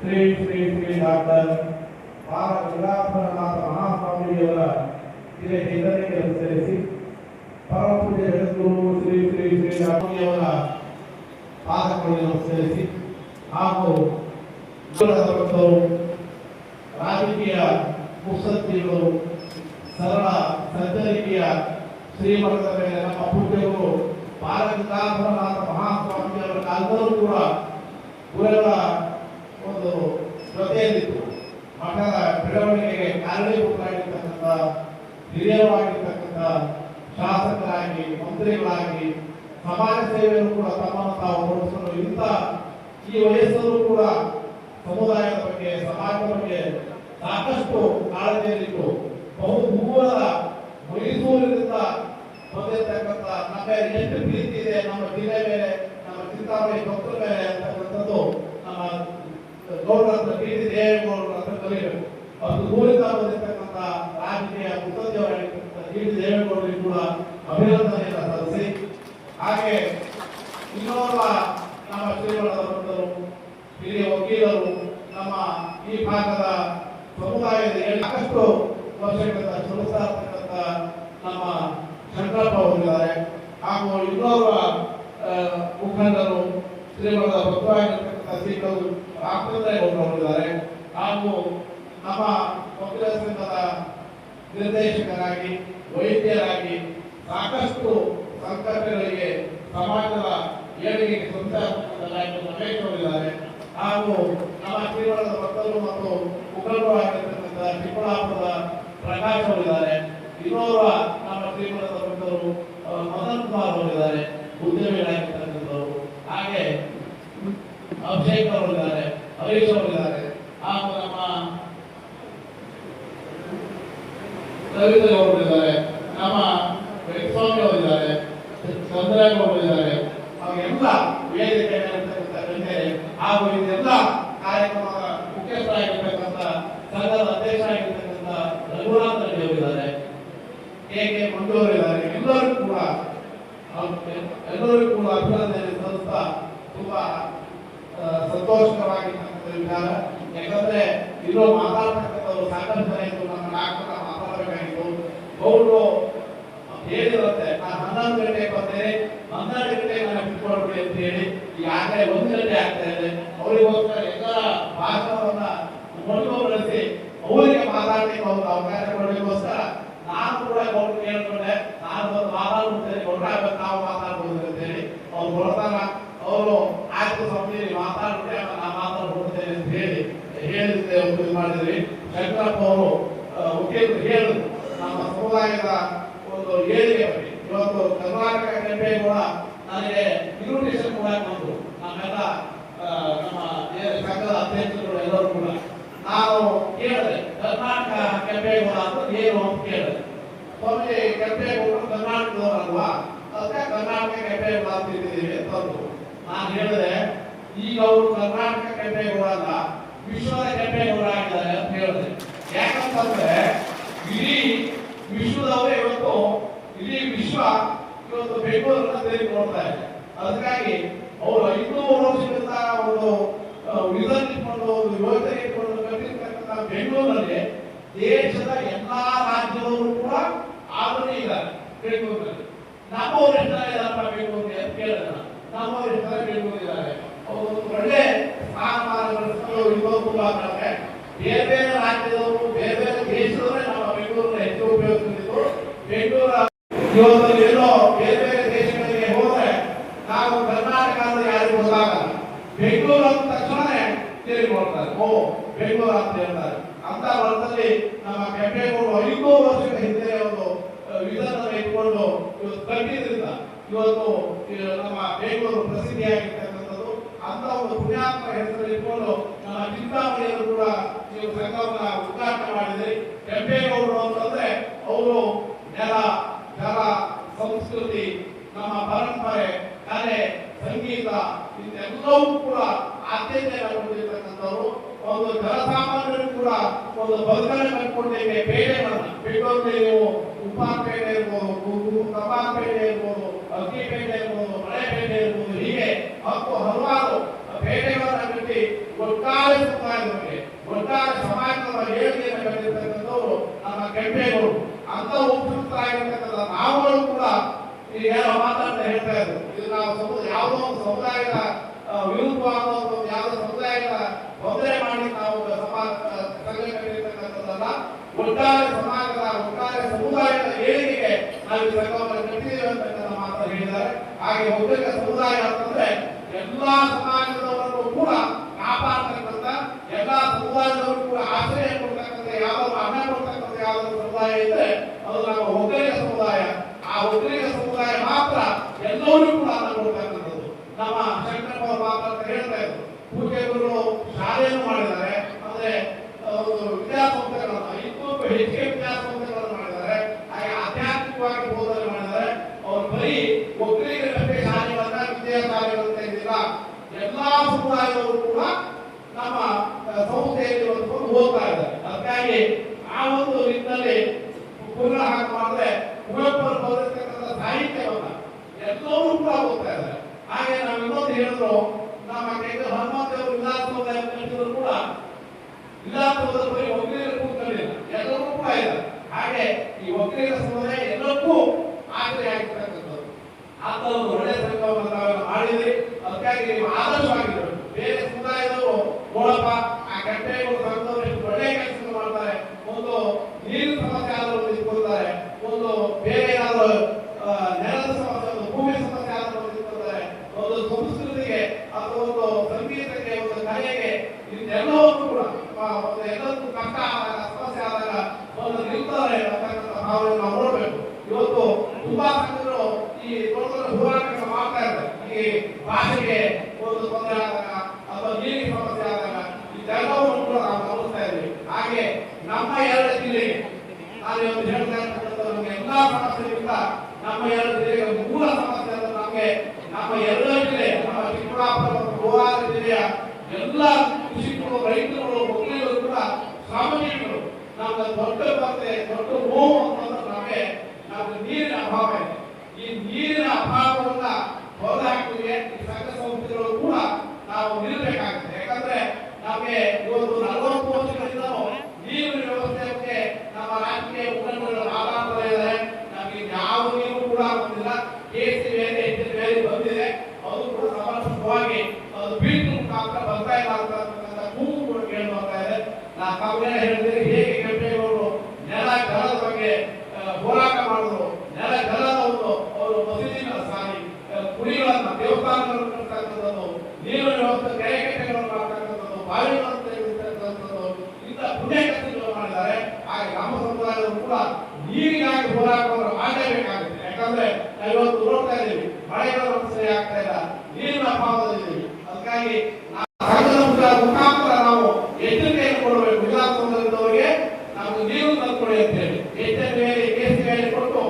ಪೂಜೆ ಜಗದ್ಗುರು ಪದ್ಮಭೂಷಣ ಶ್ರೀ ಶ್ರೀ ಶ್ರೀ ಡಾಕ್ಟರ್ ಬಾಲ ಗಂಗಾಧರನಾಥ ಮಹಾಸ್ವಾಮಿಯವರ ಹಿರಿಯ ಚೈತನ್ಯಕ್ಕೆ ನಮಸ್ಕರಿಸಿ ಪರಮ ಪೂಜೆ ಜಗದ್ಗುರು ಶ್ರೀ ಶ್ರೀ ಶ್ರೀ ಸ್ವಾಮಿಯವರ ಪಾದಗಳಿಗೆ ನಮಸ್ಕರಿಸಿ ಹಾಗೂ ಭಕ್ತರು ರಾಜಕೀಯ ಮುತ್ಸದ್ದಿಗಳು ಸರಳ ಸಜ್ಜನಿಕೆಯ ಶ್ರೀಮಠದ ಮೇಲೆ ನಮ್ಮ ಪೂಜ್ಯರು ಬಾಲಗಂಗಾಧರನಾಥ ಮಹಾಸ್ವಾಮಿಯವರ ಕಾಲದಲ್ಲೂ ಕೂಡ ಗುರುಗಳ ಒಂದು ಜೊತೆಯಲ್ಲಿತ್ತು ಮಠದ ಬೆಳವಣಿಗೆಗೆ ಕಾರಣೀಭೂತರಾಗಿರ್ತಕ್ಕಂಥ ಹಿರಿಯರಾಗಿರ್ತಕ್ಕಂಥ ಶಾಸಕರಾಗಿ, ಮಂತ್ರಿಗಳಾಗಿ, ಸಮಾಜ ಸೇವೆಯನ್ನು ಕೂಡ ತಮ್ಮನ್ನು ತಾವು ಹೊರಡಿಸಲು ಇಂಥ ಈ ವಯಸ್ಸಲ್ಲೂ ಕೂಡ ಸಮುದಾಯದ ಬಗ್ಗೆ, ಸಮಾಜದ ಬಗ್ಗೆ ಸಾಕಷ್ಟು ಕಾಳಜಿಯಲ್ಲಿಟ್ಟು ಬಹು ಮೂವರ ಮೈಸೂರಿನಿಂದ ಬಂದಿರತಕ್ಕಂಥ ನಮ್ಮ ಎಷ್ಟು ಪ್ರೀತಿ ಇದೆ, ನಮ್ಮ ಜಿಲ್ಲೆ ಮೇಲೆ, ನಮ್ಮ ಚಿಂತಾಮಣಿ ಭಕ್ತರ ಮೇಲೆ ಅಂತಕ್ಕಂಥದ್ದು ನಮ್ಮ ಗೌರವ ದೇವೇಗೌಡರು ಅಂತ ಕಲಿಯಬೇಕು ಅದು ಮೂಲಕ ಬಂದಿರತಕ್ಕಂಥ ರಾಜಕೀಯ ಕೃತಜ್ಞವಾಗಿರ್ತಕ್ಕಂಥ ಡಿ ಟಿ ದೇವೇಗೌಡರಿಗೆ ಕೂಡ ಅಭಿನಂದನೆಯನ್ನು ಸಲ್ಲಿಸಿ ಹಾಗೆ ಇನ್ನೋರ್ವ ನಮ್ಮ ಶ್ರೀಗಳವರು ಹಿರಿಯ ವಕೀಲರು ನಮ್ಮ ಈ ಭಾಗದ ಸಮುದಾಯದ ಸಾಕಷ್ಟು ವರ್ಷಗಳಿಂದ ಶ್ರಮಿಸ್ತಾ ಇರ್ತಕ್ಕಂಥ ನಮ್ಮ ಸಂಕಲ್ಪ ಹೊಂದಿದ್ದಾರೆ ಹಾಗೂ ಇನ್ನೋರ್ವ ಮುಖಂಡರು ಶ್ರೀಮಠದ ಭಕ್ತರಾಗಿರ್ತಕ್ಕಂಥ ಶ್ರೀಗಳು ರಾಮಚಂದ್ರೇಗೌಡರು ಅವರಿದ್ದಾರೆ ಹಾಗೂ ನಮ್ಮ ವಕೀಲ ಸಂಘದ ನಿರ್ದೇಶಕರಾಗಿ ವೈದ್ಯರಾಗಿ ಸಾಕಷ್ಟು ಸಂಕಟಗಳಿಗೆ ಸಮಾಜದ ಏಳಿಗೆಗೆ ಸಂಸ್ಥಾಪಕರಾಗಿದ್ದಾರೆ ಹಾಗೂ ನಮ್ಮ ಶ್ರೀಮಠದ ಭಕ್ತರು ಮತ್ತು ಮುಖಂಡರಾಗಿರ್ತಕ್ಕಂಥ ಚಿಕ್ಕಬಳ್ಳಾಪುರದ ಪ್ರಕಾಶ್ ಅವರಿದ್ದಾರೆ. ಇನ್ನೋರ್ವ ನಮ್ಮ ಭಕ್ತರು ಆ, ಮದನ್ ಕುಮಾರ್ ಅವರಿದ್ದಾರೆ. ಉದ್ಯಮಿಗಳಾಗಿರ್ತಕ್ಕಂಥವ್ರು ಹಾಗೆ ಅಭಿಷೇಕ್ ಅವರಿದ್ದಾರೆ ಹರೀಶ್ ಅವರಿದ್ದಾರೆ ಹಾಗೂ ನಮ್ಮ ರವೀಂದ್ರ ಅವರಿದ್ದಾರೆ ನಮ್ಮ ವೆಂಕಟಸ್ವಾಮಿ ಅವರಿದ್ದಾರೆ ಚಂದ್ರಯ್ಯ ಅವರಿದ್ದಾರೆ ಅವೆಲ್ಲ ವೇದಿಕೆ ಮೇಲಿರ್ತಕ್ಕಂಥ ಗಣ್ಯರೇ, ಹಾಗೂ ಇದೆಲ್ಲ ಮುಖ್ಯಸ್ಥರಾಗಿರ್ತಕ್ಕಂಥ ಸಂಘದ ಅಧ್ಯಕ್ಷರಾಗಿರ್ತಕ್ಕಂಥ ರಘುನಾಥ್ ರೆಡ್ಡಿ ಅವರಿದ್ದಾರೆ ಕೆ. ಕೆ. ಅವರಿದ್ದಾರೆ ಎಲ್ಲರೂ ಕೂಡ ಅವ್ರು- ಎಲ್ಲರಿಗೂ ಕೂಡ ಅಭಿನಂದನೆ ಸಲ್ಲಿಸ್ತಾ ತುಂಬಾ ಆ, ಸಂತೋಷಕರವಾಗಿರ್ತಕ್ಕಂಥ ವಿಚಾರ ಯಾಕಂದ್ರೆ ಇರೋ ಮಾತಾಡ್ತಕ್ಕಂಥವ್ರು ಸಾಕಷ್ಟು ಜನ ನಮ್ಮ ನಾಲ್ಕು ಮಾತಾಡಬೇಕಾಗಿತ್ತು ಅವರು ಹೇಳಿರುತ್ತೆ. ನಾನು ಹನ್ನೊಂದು ಗಂಟೆಗೆ ಬಂದೆ. ಹನ್ನೆರಡು ಗಂಟೆಗೆ ನಾನು ಬಿಟ್ಕೊಡ್ಬಿಡಿ ಅಂತ ಹೇಳಿ ಈಗಾಗಲೇ ಒಂದು ಗಂಟೆ ಆಗ್ತಾ ಇದೆ. ಅವರಿಗೋಸ್ಕರ ಎಲ್ಲ ಭಾಷಣವನ್ನ ಮೊದಲುಗೊಳಿಸಿ ಅವರಿಗೆ ಮಾತಾಡಲಿಕ್ಕೆ ಒಂದು ಅವಕಾಶ ಕೊಡಲಿಕ್ಕೋಸ್ಕರ ನಾನು ಕೂಡ ಗೌಡ್ರು ಕೇಳ್ಕೊಂಡೆ. ನಾನು ಒಂದು ಮಾತಾಡ್ಬಿಡ್ತೇನೆ ಗೌಡ್ರಾಗಬೇಕು ನಾವು ಮಾತಾಡ್ಬೋದು ಅಂತ ಹೇಳಿ. ಅವ್ರು ಬರ್ತಾರ ಅವರು ಆಯ್ತು ಮಾತಾಡ್ಬಿಟ್ಟೆ ಅಂತ ನಾ ಮಾತಾಡ್ಬಿಡ್ತೇನೆ ಅಂತ ಹೇಳಿ, ಹೇಳಿದ್ದೆ ಒಂದು ಮಾಡಿದ್ರಿ. ಶಂಕರಪ್ಪ ಅವರು ವಕೀಲರು ಹೇಳಿದ್ರು, ನಮ್ಮ ಸಮುದಾಯದ ಒಂದು ಏಳಿಗೆ ಬಗ್ಗೆ. ಇವತ್ತು ಕರ್ನಾಟಕ ಕೂಡ ನನಗೆ ಇನ್ವಿಟೇಷನ್ ಕೂಡ ಬಂತು ನಮ್ಮೆಲ್ಲ ನಮ್ಮ ಸಂಘದ ಅಧ್ಯಕ್ಷರು ಎಲ್ಲರೂ ಕೂಡ. ನಾವು ಕೇಳಿದೆ, ಕರ್ನಾಟಕ ಕೆಂಪೇಗೌಡ ಅಂತ ಏನು ಅಂತ ಕೇಳಿದೆ. ಸ್ವಾಮಿ ಕೆಂಪೇಗೌಡರು ಕರ್ನಾಟಕದವರಲ್ವಾ? ಅದಕ್ಕೆ, ಕರ್ನಾಟಕ ಕೆಂಪೇಗೌಡ ಅಂತ ಇದ್ದೀವಿ ಅಂತಂದ್ರು ನಾನು ಹೇಳಿದ್ರೆ, ಈಗ ಅವರು ಕರ್ನಾಟಕ ಕೆಂಪೇಗೌಡ ಅಲ್ಲ, ವಿಶ್ವದ ಕೆಂಪೇಗೌಡ ಆಗಿದ್ದಾರೆ ಅಂತ ಹೇಳಿದೆ. ಯಾಕಂತಂದ್ರೆ, ಇಡೀ ವಿಶ್ವದವರೇ ಇವತ್ತು, ಇಡೀ ವಿಶ್ವ ಇವತ್ತು ಬೆಂಗಳೂರನ್ನ ತೆರೆದು ನೋಡ್ತಾ ಇದೆ. ಅದಕ್ಕಾಗಿ ಅವರು ಐನೂರು ವರ್ಷದಿಂದ ಒಂದು ಇದನ್ನಿಟ್ಕೊಂಡು ಇಟ್ಕೊಂಡು, ಒಂದು ಯೋಜನೆ ಇಟ್ಕೊಂಡು ಕಟ್ಟಿರ್ತಕ್ಕಂಥ ಬೆಂಗಳೂರಲ್ಲಿ ದೇಶದ ಎಲ್ಲಾ ರಾಜ್ಯದವರು ಕೂಡ ಆದರೂ ಇದ್ದಾರೆ ಬೆಂಗಳೂರಿನಲ್ಲಿ. ಇದಾರಪ್ಪ ಬೆಂಗಳೂರಿಗೆ ಅಂತ ಕೇಳಿದೆ ಜನ ಅವರು ಒಳ್ಳೆ ರಾಜ್ಯದವರು ಬೇರೆ ಬೇರೆ ನಮ್ಮ ಹೆಚ್ಚು ಉಪಯೋಗಿಸುತ್ತಿದ್ದು ಬೆಂಗಳೂರ ಇವತ್ತು ಎಲ್ಲೋ ಬೇರೆ ಬೇರೆ ದೇಶಗಳಿಗೆ ಹೋದ್ರೆ ನಾವು ಕರ್ನಾಟಕ ಅಂದ್ರೆ ಯಾರಿಗೂ ಗೊತ್ತಾಗಲ್ಲ ಬೆಂಗಳೂರು ಅಂದ ತಕ್ಷಣ ತಿರುಗಿ ನೋಡ್ತಾರೆ ಓ ಬೆಂಗಳೂರು ಅಂತ ಹೇಳ್ತಾರೆ ಅಂತ ವರ್ಷದಲ್ಲಿ ನಮ್ಮ ಕೆಂಪೇಗೌಡರು ಐನೂರು ವರ್ಷಗಳ ಹಿಂದೆ ಒಂದು ವಿಧಾನ ಇಟ್ಕೊಂಡು ಇವತ್ತು ಕಟ್ಟಿದ್ರಿಂದ ಇವತ್ತು ನಮ್ಮ ಬೆಂಗಳೂರು ಪ್ರಸಿದ್ಧಿಯಾಗಿರ್ತಕ್ಕಂಥದ್ದು ಅಂತ ಒಂದು ಪುಣ್ಯಾತ್ಮ ಹೆಸರು ಇಟ್ಕೊಂಡು ನಮ್ಮ ಚಿಂತಾಮಣಿಯವರು ಕೂಡ ನೀವು ಸಂಘವನ್ನ ಉದ್ಘಾಟನೆ ಮಾಡಿದ್ರಿ ಕೆಂಪೇಗೌಡರು ಅಂತಂದ್ರೆ ಅವರು ನೆಲ, ಜಲ, ಸಂಸ್ಕೃತಿ, ನಮ್ಮ ಪರಂಪರೆ, ಕಲೆ, ಸಂಗೀತ, ಇದೆಲ್ಲವೂ ಕೂಡ ಆದ್ಯತೆಯನ್ನು ಹೊಂದಿರತಕ್ಕಂಥವ್ರು ಒಂದು ಜನಸಾಮಾನ್ಯರು ಕೂಡ ಒಂದು ಬದುಕನ್ನು ಕಟ್ಕೊಂಡಿವೆ ಬೇಳೆಗಳನ್ನ ಬೆಂಗಳೂರಲ್ಲಿ ನೀವು ಉಪ್ಪಾರಪೇಟೆ ಇರ್ಬೋದು ಕಬ್ಬಾರಪೇಟೆ ಇರ್ಬೋದು ಅಕ್ಕಿಪೇಟೆ ಇರ್ಬೋದು ಮಳೆಪೇಟೆ ಇರ್ಬೋದು ಹೀಗೆ ಹಕ್ಕು ಹಲವಾರು ಪೇಟೆಗಳನ್ನ ಕಟ್ಟಿ ಒಟ್ಟಾರೆ ಸಮುದಾಯದ ಬಗ್ಗೆ ಒಟ್ಟಾರೆ ಸಮಾಜದ ಏಳಿಗೆಯನ್ನು ಕಟ್ಟಿರ್ತಕ್ಕಂಥವ್ರು ನಮ್ಮ ಕೆಂಪೇಗೌಡರು. ಅಂತ ಉಪಯುಕ್ತರಾಗಿರ್ತಕ್ಕಂಥ ನಾವುಗಳು ಕೂಡ ಯಾರೋ ಮಾತಾಡ್ತಾ ಹೇಳ್ತಾ ಇದ್ರು. ಇದು ನಾವು ಯಾವುದೋ ಒಂದು ಸಮುದಾಯದ ವಿರುದ್ಧ ಯಾವುದೋ ಸಮುದಾಯದ ತೊಂದರೆ ಮಾಡಿ ನಾವು ಸಮಾಜ ಸಂಘ ಕಟ್ಟಿರ್ತಕ್ಕಂಥದ್ದಲ್ಲ ಒಟ್ಟಾರೆ ಸಮಾಜದ ಒಟ್ಟಾರೆ ಸಮುದಾಯದ ಏಳಿಗೆಗೆ ನಾವು ಈ ಸಂಘವನ್ನು ಕಟ್ಟಿದ್ದೇವೆ ಅಂತಕ್ಕಂಥ ಮಾತನ್ನು ಹೇಳಿದ್ದಾರೆ ಹಾಗೆ ಒಬ್ಬರಿಗೆ ಸಮುದಾಯ ಅಂತಂದ್ರೆ ಎಲ್ಲಾ ಸಮಾಜದವರನ್ನು ಕೂಡ ಕಾಪಾಡ್ತಕ್ಕಂಥ ಎಲ್ಲಾ ಸಮುದಾಯದವರು ಕೂಡ ಆಶ್ರಯ ಕೊಡ್ತಕ್ಕಂಥ ಯಾವ್ದಾದ್ರು ಅನ್ನ ಕೊಡ್ತಕ್ಕಂಥ ಯಾವ್ದಾದ್ರು ಸಮುದಾಯ ಇದ್ರೆ ಅದು ನಮ್ಮ ಒಕ್ಕಲಿಗ ಸಮುದಾಯ. ಆ ಒಕ್ಕಲಿಗ ಸಮುದಾಯ ಮಾತ್ರ ಎಲ್ಲವನ್ನೂ ಕೂಡ ಅನ್ನ ಕೊಡ್ತಕ್ಕಂಥದ್ದು ನಮ್ಮ ಶಂಕರಪ್ಪ ಮಾತ್ರ ಹೇಳ್ತಾ ಇದ್ರು. ಪೂಜೆಗಳು ಶಾಲೆಯನ್ನು ಮಾಡಿದ್ದಾರೆ. ಅಂದ್ರೆ ಒಂದು ವಿದ್ಯಾಸಂಸ್ಥೆಗಳನ್ನು ಇನ್ನೂ ಹೆಚ್ಚಿಗೆ ವಿದ್ಯಾಸಂಸ್ಥೆಗಳನ್ನು ಮಾಡಿದ್ದಾರೆ ಹಾಗೆ ಆಧ್ಯಾತ್ಮಿಕವಾಗಿ ಬೋಧನೆ ಮಾಡಿದ್ದಾರೆ ಅವರು ಬರೀ ಒಕ್ಕಲಿಗರಷ್ಟೇ ಶಾಲೆಗಳನ್ನ ವಿದ್ಯಾಶಾಲೆಗಳನ್ನು ತೆಗೆದಿಲ್ಲ ಎಲ್ಲಾ ಸಮುದಾಯದವರು ಕೂಡ ನಮ್ಮ ಆ, ಸಂಸ್ಥೆಯಲ್ಲಿ ಒಂದು ಓದ್ತಾ ಇದ್ದಾರೆ ಅದಕ್ಕಾಗಿ ಆ ಒಂದು ನಿಟ್ಟಿನಲ್ಲಿ ಪುನಃ ಹಾಕಿ ಮಾಡಿದ್ರೆ ಕುವೆಂಪು ಬರೆದಿರ್ತಕ್ಕಂಥ ಸಾಹಿತ್ಯವನ್ನ ಎಲ್ಲರೂ ಕೂಡ ಓದ್ತಾ ಇದ್ದಾರೆ ಹಾಗೆ ನಾವು ಇನ್ನೊಂದು ಹೇಳಿದ್ರು, ನಮ್ಮ ಕೈಗೆ ಹನುಮಂತ ಅವರು ವಿಲಾಸವಾದ ಕಲಿಸಿದ್ರು ಕೂಡ ವಿಲಾಸವಾದ ಬರೀ ಒಕ್ಕಲಿಗರು ಕೂತ್ಕೊಂಡಿಲ್ಲ ಎಲ್ಲರೂ ಕೂಡ ಇದ್ದಾರೆ ಹಾಗೆ ಈ ಒಕ್ಕಲಿಗರ ಸಮುದಾಯ ಎಲ್ಲಕ್ಕೂ ಆಶ್ರಯ ಆಗಿರ್ತಕ್ಕಂಥದ್ದು. ಅಂತ ಒಂದು ಒಳ್ಳೆಯ ಮಾಡಿದ್ವಿ ಅದಕ್ಕಾಗಿ ಬೇರೆ ಸಮುದಾಯದವರು ನೋಡಪ್ಪ ಆ ಗಂಟೆಗಳು ಸಂಘದವರು ಎಷ್ಟು ಒಳ್ಳೆಯ ಕೆಲಸ ಮಾಡ್ತಾರೆ ಒಂದು ನೀರಿನ ಸಮಸ್ಯೆ ಆದರೂ ನಿಂತ್ಕೊಳ್ತಾರೆ ಒಂದು ಬೇರೆ ಏನಾದ್ರು ಆ, ನೆಲದ ಸಮಸ್ಯೆ ಒಂದು ಭೂಮಿ ಸಮಸ್ಯೆ ಆದರೂ ನಿಂತ್ಕೊಳ್ತಾರೆ ಒಂದು ಸಂಸ್ಕೃತಿಗೆ ಅಥವಾ ಒಂದು ಸಂಗೀತಕ್ಕೆ ಒಂದು ಕಲೆಗೆ ಇದೆಲ್ಲವನ್ನು ಕೂಡ ಆ, ಒಂದು ಎಲ್ಲದಕ್ಕೂ ಕಷ್ಟ ಆದಾಗ ಸಮಸ್ಯೆ ಆದಾಗ ಒಂದು ನಿಲ್ತಾರೆ ಅಂತಕ್ಕಂಥ ಭಾವನೆ ನಾವು ನೋಡಬೇಕು ಇವತ್ತು ತುಂಬಾ ಸಂಘಗಳು ಈ ದೊಡ್ಡ ದೊಡ್ಡ ಹೋರಾಟಗಳನ್ನು ಮಾಡ್ತಾ ಇದ್ದಾರೆ ಈ ಭಾಷೆಗೆ ಒಂದು ತೊಂದರೆ ಆದಾಗ ಅಥವಾ ನೀರಿಗೆ ಸಮಸ್ಯೆ ಆದಾಗ ಇದೆಲ್ಲವನ್ನು ಕೂಡ ನಾವು ಗಮನಿಸ್ತಾ ಇದ್ದೀವಿ ಹಾಗೆ ನಮ್ಮ ಎರಡು ಜಿಲ್ಲೆಗೆ ನಾನು ಹೇಳ್ತಾ ಇರ್ತಕ್ಕಂಥದ್ದು ಎಲ್ಲಾ ಸಮಸ್ಯೆಗಳಿಂದ ನಮ್ಮ ಎರಡು ಜಿಲ್ಲೆಗೆ ಮೂಲ ಸಮಸ್ಯೆ ನಮಗೆ ನಮ್ಮ ಎಲ್ಲ ಜಿಲ್ಲೆ, ನಮ್ಮ ಚಿಕ್ಕಬಳ್ಳಾಪುರ ಕೋಲಾರ ಜಿಲ್ಲೆಯ ಎಲ್ಲ ಕೃಷಿಕರು ರೈತರು ಒಕ್ಕಲಿಗರು ಕೂಡ ಸಾಮಾನ್ಯಗಳು ನಮ್ಮ ದೊಡ್ಡ ಮತ್ತೆ ದೊಡ್ಡ ನೋವು ಅಂತಂದ್ರೆ ನಮಗೆ ನಮ್ಮ ನೀರಿನ ಅಭಾವ ಇದೆ. ಈ ನೀರಿನ ಅಭಾವವನ್ನ ಹೊರಹಾಕಲಿಕ್ಕೆ ಈ ಸಂಘ ಸಂಸ್ಥೆಗಳು ಕೂಡ ನಾವು ನಿಲ್ಲಬೇಕಾಗುತ್ತೆ ಯಾಕಂದ್ರೆ ನಮಗೆ ಇವತ್ತು ನಲವತ್ತು ವರ್ಷಗಳಿಂದ ನೀರಿನ ವ್ಯವಸ್ಥೆ ಬಗ್ಗೆ ನಮ್ಮ ನೀರು ಕೂಡ ಬಂದಿದೆ. ಕೂಡ ಅದು ಬರ್ತಾ ಇಲ್ಲ ಹೇಗೆ ಕೆಂಪೇಗೌಡರು ನೆಲ ಬಗ್ಗೆ ಹೋರಾಟ ಮಾಡಿದ್ರು ನೆಲ ಗಲದ ಒಂದು ಅವರು ಮಸೀದಿನ ಸಾರಿ ಆ, ಕುಡಿಗಳನ್ನ ದೇವಸ್ಥಾನಗಳನ್ನು ಕಟ್ಟತಕ್ಕಂಥದ್ದು ನೀರಿನ ವ್ಯವಸ್ಥೆ ಕೆರೆ ಕಟ್ಟೆಗಳನ್ನು ಮಾಡ್ತಕ್ಕಂಥದ್ದು ಬಾವಿಗಳನ್ನು ತೆಗೆದಿರ್ತಕ್ಕಂಥದ್ದು ಇಂಥ ಪುಣ್ಯ ಕೆಲಸಗಳು ಮಾಡಿದ್ದಾರೆ ಹಾಗೆ ನಮ್ಮ ಸಮುದಾಯದವರು ಕೂಡ ನೀರಿಗಾಗಿ ಹೋರಾಟವನ್ನು ಮಾಡಲೇಬೇಕಾಗುತ್ತೆ ಯಾಕಂದ್ರೆ ಹೋಗ್ತಾ ಇದ್ದೀವಿ. ಮಳೆ ಮಳೆಗಳ ಸರಿ ಆಗ್ತಾ ಇಲ್ಲ. ನೀರಿನ ಅಭಾವದಲ್ಲಿದ್ದೀವಿ ಅದಕ್ಕಾಗಿ ಮುಖಾಂತರ ನಾವು ಎಚ್ಚರಿಕೆಯನ್ನು ಕೊಡಬೇಕು ವಿಧಾನಸೌಧದವರಿಗೆ ನಾವು ನೀರು ತಂದುಕೊಡಿ ಅಂತ ಹೇಳಿ ಹೆಚ್ಚಿನ ಮೇಲೆ ಕೇಸ್ ಮೇಲೆ ಕೊಟ್ಟು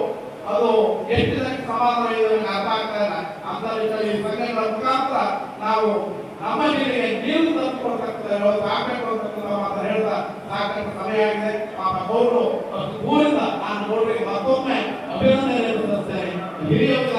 ಅದು ಎಷ್ಟು ಜನಕ್ಕೆ ಸಮಾಧಾನ ಅಂತ ಅರ್ಥ ಆಗ್ತಾ ಇಲ್ಲ. ಅಂತ ಈ ಸಂಘಗಳ ಮುಖಾಂತರ ನಾವು ನಮ್ಮ ಜಿಲ್ಲೆಗೆ ನೀರು ತಂದುಕೊಡ್ತಕ್ಕಂಥ ವ್ಯವಸ್ಥೆ ಆಗ್ಬೇಕು ಅಂತಕ್ಕಂಥ ಮಾತು ಹೇಳ್ತಾ ಸಾಕಷ್ಟು ಸಮಯ ಆಗಿದೆ. ಆ ಗೌರವರು ಅಷ್ಟು ದೂರಿಂದ ನಾನು ಗೌರವರಿಗೆ ಮತ್ತೊಮ್ಮೆ ಅಭಿನಂದನೆ Amém.